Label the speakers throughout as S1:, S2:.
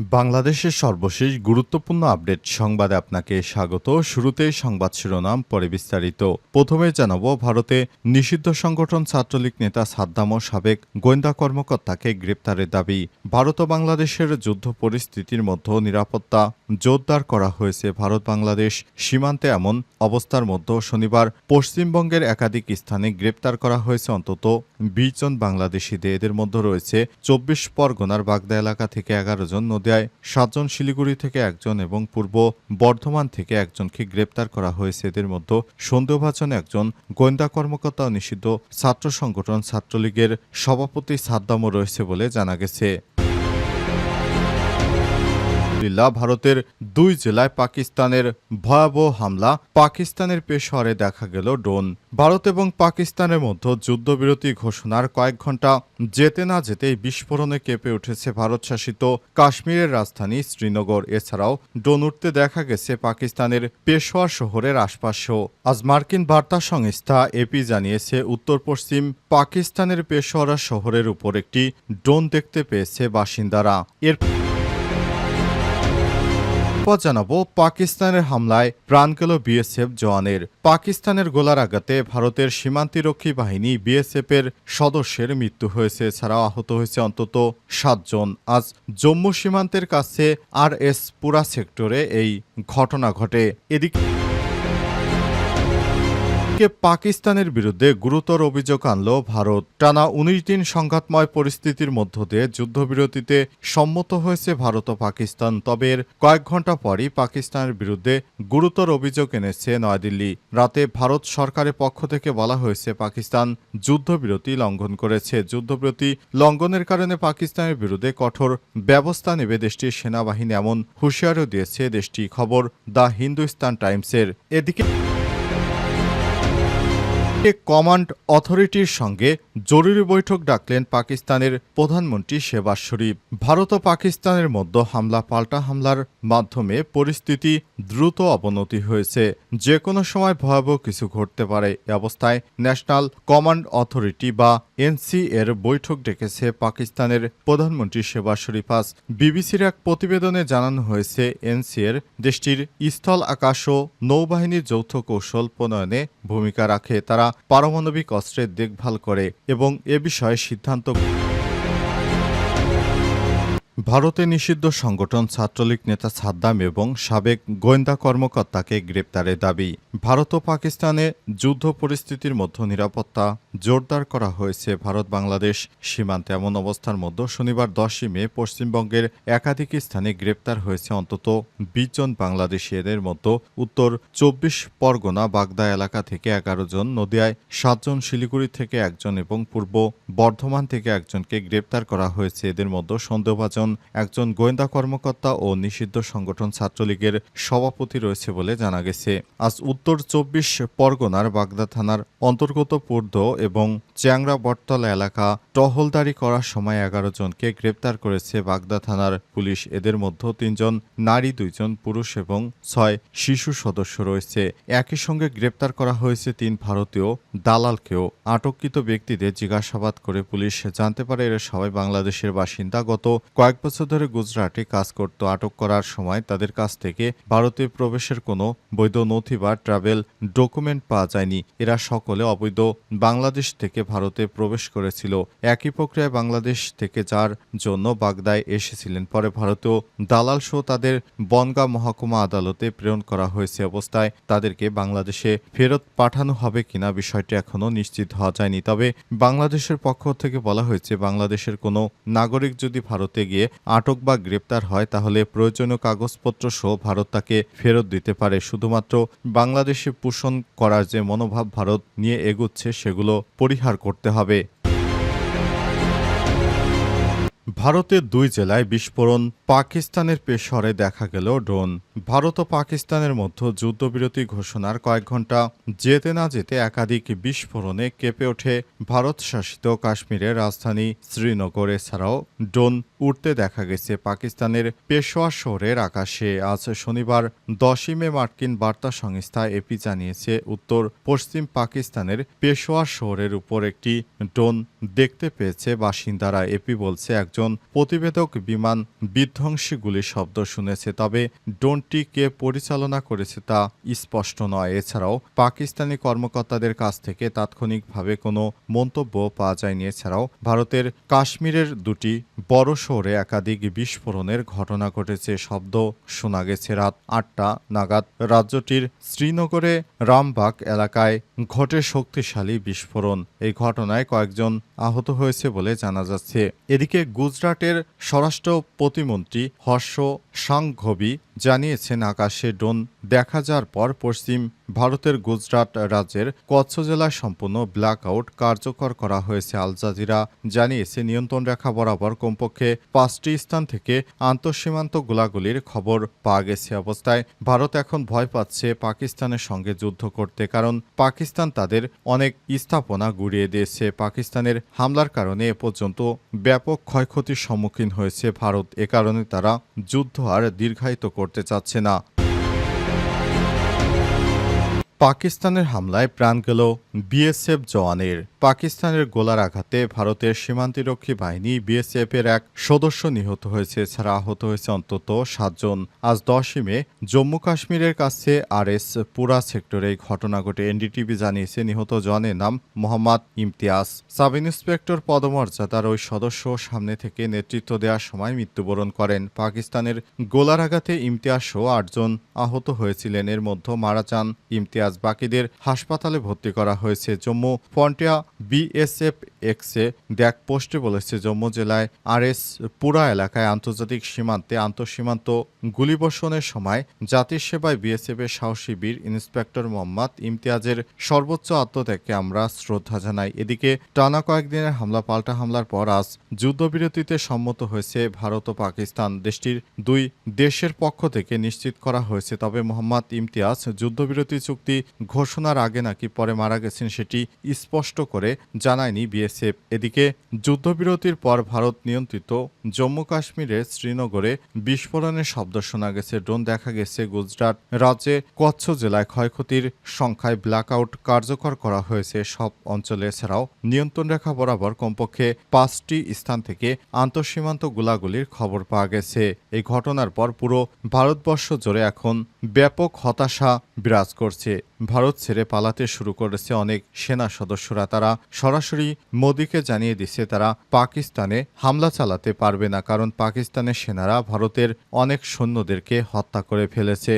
S1: বাংলাদেশের সর্বশেষ গুরুত্বপূর্ণ আপডেট সংবাদে আপনাকে স্বাগত। শুরুতেই সংবাদ শিরোনাম, পরে বিস্তারিত। প্রথমে জানাব, ভারতে নিষিদ্ধ সংগঠন ছাত্রলীগ নেতা সাদ্দাম ও সাবেক গোয়েন্দা কর্মকর্তাকে গ্রেপ্তারের দাবি। ভারত ও বাংলাদেশের যুদ্ধ পরিস্থিতির মধ্যে নিরাপত্তা জোরদার করা হয়েছে। ভারত বাংলাদেশ সীমান্তে এমন অবস্থার মধ্যে শনিবার পশ্চিমবঙ্গের একাধিক স্থানে গ্রেপ্তার করা হয়েছে। অন্তত বিশ জন বাংলাদেশিদের। এদের মধ্যে রয়েছে চব্বিশ পরগনার বাগদা এলাকা থেকে এগারো জন নদিয়ায় সাতজন শিলিগুড়ি থেকে একজন এবং পূর্ব বর্ধমান থেকে একজনকে গ্রেপ্তার করা হয়েছে। এদের মধ্যে সন্দেহভাজন একজন গোয়েন্দা কর্মকর্তা নিষিদ্ধ ছাত্র সংগঠন ছাত্রলীগের সভাপতি সাদ্দামও রয়েছে বলে জানা গেছে। আলহামদুলিল্লাহ, ভারতের দুই জেলায় পাকিস্তানের ভয়াবহ হামলা পাকিস্তানের পেশোয়ারে দেখা গেল ড্রোন। ভারত এবং পাকিস্তানের মধ্যে যুদ্ধবিরতি ঘোষণার কয়েক ঘণ্টা যেতে না যেতেই বিস্ফোরণে কেঁপে উঠেছে ভারত শাসিত কাশ্মীরের রাজধানী শ্রীনগর। এছাড়াও ড্রোন উঠতে দেখা গেছে পাকিস্তানের পেশোয়ার শহরের আশপাশেও। আজ মার্কিন বার্তা সংস্থা এপি জানিয়েছে উত্তর পশ্চিম পাকিস্তানের পেশোয়ারা শহরের উপর একটি ড্রোন দেখতে পেয়েছে বাসিন্দারা। এর পর জানাব, পাকিস্তানের হামলায় প্রাণ গেল বিএসএফ জওয়ানের। পাকিস্তানের গোলার আঘাতে ভারতের সীমান্তিরক্ষী বাহিনী বিএসএফ এর সদস্যের মৃত্যু হয়েছে, এছাড়াও আহত হয়েছে অন্তত সাতজন। আজ জম্মু সীমান্তের কাছে আর এস পুরা সেক্টরে এই ঘটনা ঘটে। এদিকে কে পাকিস্তানের বিরুদ্ধে গুরুতর অভিযোগ আনল ভারত। টানা উনিশ দিন সংঘাতময় পরিস্থিতির মধ্য দিয়ে যুদ্ধবিরতিতে সম্মত হয়েছে ভারত ও পাকিস্তান। তবে এর কয়েক ঘণ্টা পরই পাকিস্তানের বিরুদ্ধে গুরুতর অভিযোগ এনেছে নয়াদিল্লি। রাতে ভারত সরকারের পক্ষ থেকে বলা হয়েছে, পাকিস্তান যুদ্ধবিরতি লঙ্ঘন করেছে। যুদ্ধবিরতি লঙ্ঘনের কারণে পাকিস্তানের বিরুদ্ধে কঠোর ব্যবস্থা নেবে দেশটির সেনাবাহিনী, এমন হুঁশিয়ারও দিয়েছে দেশটি খবর দ্য হিন্দুস্তান টাইমসের। এদিকে কমান্ড অথরিটির সঙ্গে জরুরি বৈঠক ডাকলেন পাকিস্তানের প্রধানমন্ত্রী শেবাজ শরীফ। ভারত ও পাকিস্তানের মধ্যে হামলা, পাল্টা হামলার মাধ্যমে পরিস্থিতি দ্রুত অবনতি হয়েছে। যে কোনো সময় ভয়াবহ কিছু ঘটতে পারে এ অবস্থায় ন্যাশনাল কমান্ড অথরিটি বা এনসি এর বৈঠক ডেকেছে পাকিস্তানের প্রধানমন্ত্রী শেবাজ শরীফ। আজ বিবিসির এক প্রতিবেদনে জানানো হয়েছে, এনসি এর দেশটির স্থল আকাশ ও নৌবাহিনীর যৌথ কৌশল প্রণয়নে ভূমিকা রাখে। তারা পারমাণবিক অস্ত্রের দেখভাল করে এবং এ বিষয়ে সিদ্ধান্ত ভারতে নিষিদ্ধ সংগঠন ছাত্রলীগ নেতা সাদ্দাম এবং সাবেক গোয়েন্দা কর্মকর্তাকে গ্রেপ্তারের দাবি। ভারত ও পাকিস্তানে যুদ্ধ পরিস্থিতির মধ্যে নিরাপত্তা জোরদার করা হয়েছে ভারত বাংলাদেশ। সীমান্তে এমন অবস্থার মধ্যে শনিবার দশই মে পশ্চিমবঙ্গের একাধিক স্থানে গ্রেপ্তার হয়েছে অন্তত বিশ জন বাংলাদেশি এদের মধ্যে উত্তর চব্বিশ পরগনা বাগদা এলাকা থেকে এগারো জন, নদিয়ায় সাতজন শিলিগুড়ি থেকে একজন এবং পূর্ব বর্ধমান থেকে একজনকে গ্রেপ্তার করা হয়েছে। এদের মধ্যে সন্দেহভাজন একজন গোয়েন্দা কর্মকর্তা ও নিষিদ্ধ সংগঠন ছাত্রলীগের সভাপতি রয়েছে বলে জানা গেছে। আজ উত্তর চব্বিশ পরগনার বাগদা থানার অন্তর্গত পূর্দ এবং চ্যাংরা বটতলা এলাকা টহলদারি করার সময় এগারো জনকে গ্রেপ্তার করেছে বাগদা থানার পুলিশ। এদের মধ্যে তিনজন নারী, দুইজন পুরুষ এবং ছয় শিশু সদস্য রয়েছে। একই সঙ্গে গ্রেপ্তার করা হয়েছে তিন ভারতীয় দালালকেও। আটককৃত ব্যক্তিদের জিজ্ঞাসাবাদ করে পুলিশ জানতে পারে, এরা সবাই বাংলাদেশের বাসিন্দা। গত কয়েক বছর ধরে গুজরাটে কাজ করত, আটক করার সময় তাদের কাছ থেকে ভারতে প্রবেশের কোনো বৈধ নথি বা ট্রাভেল ডকুমেন্ট পাওয়া যায়নি। এরা সকলে অবৈধ বাংলাদেশ থেকে ভারতে প্রবেশ করেছিল। একই প্রক্রিয়ায় বাংলাদেশ থেকে যার জন্য বাগদায় এসেছিলেন। পরে ভারতীয় দালাল সহ তাদের বনগাঁ মহকুমা আদালতে প্রেরণ করা হয়েছে অবস্থায় তাদেরকে বাংলাদেশে ফেরত পাঠানো হবে কিনা বিষয়টি এখনও নিশ্চিত হওয়া যায়নি। তবে বাংলাদেশের পক্ষ থেকে বলা হয়েছে, বাংলাদেশের কোনো নাগরিক যদি ভারতে গিয়ে আটক বা গ্রেপ্তার হয়, তাহলে প্রয়োজনীয় কাগজপত্র সহ ভারত তাকে ফেরত দিতে পারে। শুধুমাত্র বাংলাদেশে পোষণ করার যে মনোভাব ভারত নিয়ে এগুচ্ছে, সেগুলো পরিহার করতে হবে। ভারতের দুই জেলায় বিস্ফোরণ। পাকিস্তানের পেশরে দেখা গেল ড্রোন। ভারত ও পাকিস্তানের মধ্যে যুদ্ধবিরতি ঘোষণার কয়েক ঘণ্টা যেতে না যেতে একাধিক বিস্ফোরণে কেঁপে ওঠে ভারত শাসিত কাশ্মীরের রাজধানী শ্রীনগর। এছাড়াও ড্রোন উঠতে দেখা গেছে পাকিস্তানের পেশোয়ার শহরের আকাশে। আজ শনিবার দশই মে মার্কিন বার্তা সংস্থা এপি জানিয়েছে, উত্তর পশ্চিম পাকিস্তানের পেশোয়ার শহরের উপর একটি ড্রোন দেখতে পেয়েছে বাসিন্দারা। এপি বলছে, একজন প্রতিবেদক বিমান বিধ্বংসী গুলির শব্দ শুনেছে, তবে ড্রোনটি কে পরিচালনা করেছে তা স্পষ্ট নয়। এছাড়াও পাকিস্তানি কর্মকর্তাদের কাছ থেকে তাৎক্ষণিকভাবে কোনো মন্তব্য পাওয়া যায়নি। এছাড়াও ভারতের কাশ্মীরের দুটি বড় শহরে একাধিক বিস্ফোরণের ঘটনা ঘটেছে, শব্দ শোনা গেছে। রাত আটটা নাগাদ রাজ্যটির শ্রীনগরে রামবাগ এলাকায় ঘটে শক্তিশালী বিস্ফোরণ। এই ঘটনায় কয়েকজন আহত হয়েছে বলে জানা যাচ্ছে। এদিকে গুজরাটের স্বরাষ্ট্র প্রতিমন্ত্রী হর্ষ সাংঘবি জানিয়েছেন, আকাশে ড্রোন দেখা যাওয়ার পর পশ্চিম ভারতের গুজরাট রাজ্যের কচ্ছ জেলায় সম্পূর্ণ ব্ল্যাক আউট কার্যকর করা হয়েছে, আল জাজিরা জানিয়েছে। নিয়ন্ত্রণ রেখা বরাবর কমপক্ষে পাঁচটি স্থান থেকে আন্তঃসীমান্ত গোলাগুলির খবর পাওয়া গেছে। অবস্থায় ভারত এখন ভয় পাচ্ছে পাকিস্তানের সঙ্গে যুদ্ধ করতে, কারণ পাকিস্তান তাদের অনেক স্থাপনা গুড়িয়ে দিয়েছে। পাকিস্তানের হামলার কারণে এ পর্যন্ত ব্যাপক ক্ষয়ক্ষতির সম্মুখীন হয়েছে ভারত। এ কারণে তারা যুদ্ধ আর দীর্ঘায়িত করতে চাচ্ছে না। পাকিস্তানের হামলায় প্রাণ গেল বিএসএফ জওয়ানের পাকিস্তানের গোলার আঘাতে ভারতের সীমান্তিরক্ষী বাহিনী বিএসএফের এক সদস্য নিহত হয়েছে, এছাড়া আহত হয়েছে অন্তত সাতজন। আজ দশই মে, জম্মু কাশ্মীরের কাছে আর এস পুরা সেক্টরে এই ঘটনা ঘটে। এনডিটিভি জানিয়েছে, নিহত জওয়ানের নাম মোহাম্মদ ইমতিয়াজ। সাব ইন্সপেক্টর পদমর্যাদার ওই সদস্য সামনে থেকে নেতৃত্ব দেওয়ার সময় মৃত্যুবরণ করেন। পাকিস্তানের গোলার আঘাতে ইমতিয়াজ সহ আটজন আহত হয়েছিলেন। এর মধ্যে মারা যান ইমতিয়াজ। বাকিদের হাসপাতালে ভর্তি করা হয়েছে। জম্মু ফন্টিয়া বিএসএফ এক্সে দেখ পোস্টে বলেছে, জম্মু জেলায় আরএস পুরা এলাকায় আন্তর্জাতিক সীমান্তে আন্তঃসীমান্ত গুলিবর্ষণের সময় জাতির সেবায় বিএসএফ এর সাহসী বীর ইন্সপেক্টর মোহাম্মদ ইমতিয়াজের সর্বোচ্চ আত্মত্যাগকে আমরা শ্রদ্ধা জানাই। এদিকে টানা কয়েকদিনের হামলা, পাল্টা হামলার পর আজ যুদ্ধবিরতিতে সম্মত হয়েছে ভারত ও পাকিস্তান। দেশটির দুই দেশের পক্ষ থেকে নিশ্চিত করা হয়েছে, তবে মোহাম্মদ ইমতিয়াজ যুদ্ধবিরতি চুক্তি ঘোষণার আগে নাকি পরে মারা গেছেন সেটি স্পষ্ট করে জানায়নি বিএসএফ এদিকে যুদ্ধবিরতির পর ভারত নিয়ন্ত্রিত জম্মু কাশ্মীরের শ্রীনগরে বিস্ফোরণের শব্দ শোনা গেছে। ড্রোন দেখা গেছে গুজরাট রাজ্যে কচ্ছ জেলায় ক্ষয়ক্ষতির সংখ্যায় ব্ল্যাকআউট কার্যকর করা হয়েছে। সব অঞ্চলে এছাড়াও নিয়ন্ত্রণ রেখা বরাবর কমপক্ষে পাঁচটি স্থান থেকে আন্তঃসীমান্ত গোলাগুলির খবর পাওয়া গেছে। এই ঘটনার পর পুরো ভারতবর্ষ জুড়ে এখন ব্যাপক হতাশা বিরাজ করছে। ভারত ছেড়ে পালাতে শুরু করেছে অনেক সেনা সদস্যরা। তারা সরাসরি মোদীকে জানিয়ে দিচ্ছে তারা, পাকিস্তানে হামলা চালাতে পারবে না কারণ পাকিস্তানের সেনারা ভারতের অনেক সৈন্যদেরকে হত্যা করে ফেলেছে।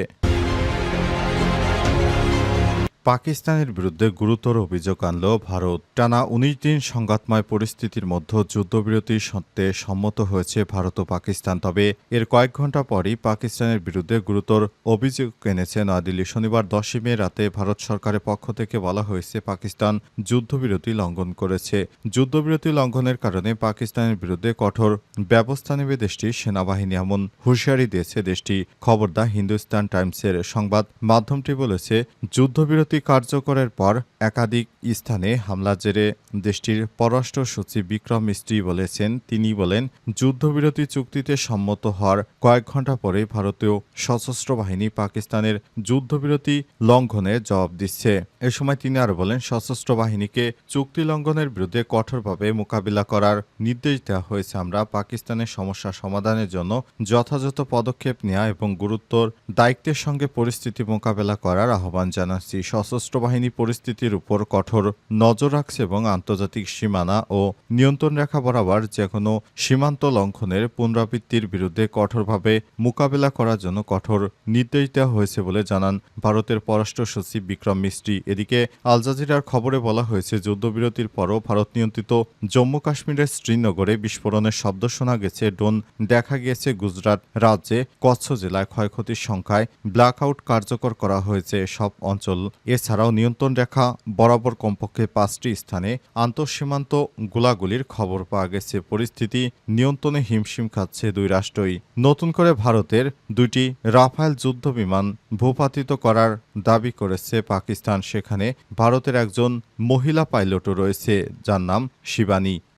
S1: পাকিস্তানের বিরুদ্ধে গুরুতর অভিযোগ আনল ভারত টানা উনিশ দিন সংঘাতময় পরিস্থিতির মধ্যে যুদ্ধবিরতি সত্ত্বে সম্মত হয়েছে ভারত ও পাকিস্তান। তবে এর কয়েক ঘণ্টা পরই পাকিস্তানের বিরুদ্ধে গুরুতর অভিযোগ এনেছে নয়াদিল্লি। শনিবার দশই মে রাতে ভারত সরকারের পক্ষ থেকে বলা হয়েছে, পাকিস্তান যুদ্ধবিরতি লঙ্ঘন করেছে। যুদ্ধবিরতি লঙ্ঘনের কারণে পাকিস্তানের বিরুদ্ধে কঠোর ব্যবস্থা নেবে দেশটির সেনাবাহিনী এমন হুঁশিয়ারি দিয়েছে দেশটি। খবর দা হিন্দুস্তান টাইমসের সংবাদ মাধ্যমটি বলেছে, যুদ্ধবিরতি কার্যকরের পর একাধিক স্থানে হামলা জেরে দেশটির পররাষ্ট্র সচিব বিক্রম মিস্ত্রি বলেছেন, তিনি বলেন, যুদ্ধবিরতি চুক্তিতে সম্মত হওয়ার কয়েক ঘণ্টা পরে ভারতীয় সশস্ত্র বাহিনী পাকিস্তানের যুদ্ধবিরতি লঙ্ঘনের জবাব দিচ্ছে। এ সময় তিনি আরও বলেন, সশস্ত্র বাহিনীকে চুক্তি লঙ্ঘনের বিরুদ্ধে কঠোরভাবে মোকাবিলা করার নির্দেশ দেওয়া হয়েছে। আমরা পাকিস্তানের সমস্যা সমাধানের জন্য যথাযথ পদক্ষেপ নেওয়া এবং গুরুত্বর দায়িত্বের সঙ্গে পরিস্থিতি মোকাবেলা করার আহ্বান জানাচ্ছি। সশস্ত্র বাহিনী পরিস্থিতির উপর কঠোর নজর রাখছে এবং আন্তর্জাতিক সীমানা ও নিয়ন্ত্রণ রেখা বরাবর যে কোনো সীমান্ত লঙ্ঘনের পুনরাবৃত্তির বিরুদ্ধে কঠোরভাবে মোকাবেলা করার জন্য কঠোর নির্দেশ দেওয়া হয়েছে বলে জানান ভারতের পররাষ্ট্র সচিব বিক্রম মিস্ত্রি। এদিকে আল জাজিরার খবরে বলা হয়েছে, যুদ্ধবিরতির পরও ভারত নিয়ন্ত্রিত জম্মু কাশ্মীরের শ্রীনগরে বিস্ফোরণের শব্দ শোনা গেছে। ড্রোন দেখা গিয়েছে গুজরাট রাজ্যে, কচ্ছ জেলায় ক্ষয়ক্ষতির সংখ্যায় ব্ল্যাকআউট কার্যকর করা হয়েছে। সব অঞ্চল এছাড়াও নিয়ন্ত্রণ রেখা বরাবর কমপক্ষে পাঁচটি স্থানে আন্তঃসীমান্ত গোলাগুলির খবর পাওয়া গেছে। পরিস্থিতি নিয়ন্ত্রণে হিমশিম খাচ্ছে দুই রাষ্ট্রই। নতুন করে ভারতের দুইটি রাফায়েল যুদ্ধ বিমান ভূপাতিত করার দাবি করেছে পাকিস্তান। সেখানে ভারতের একজন মহিলা পাইলটও রয়েছে, যার নাম শিবানী।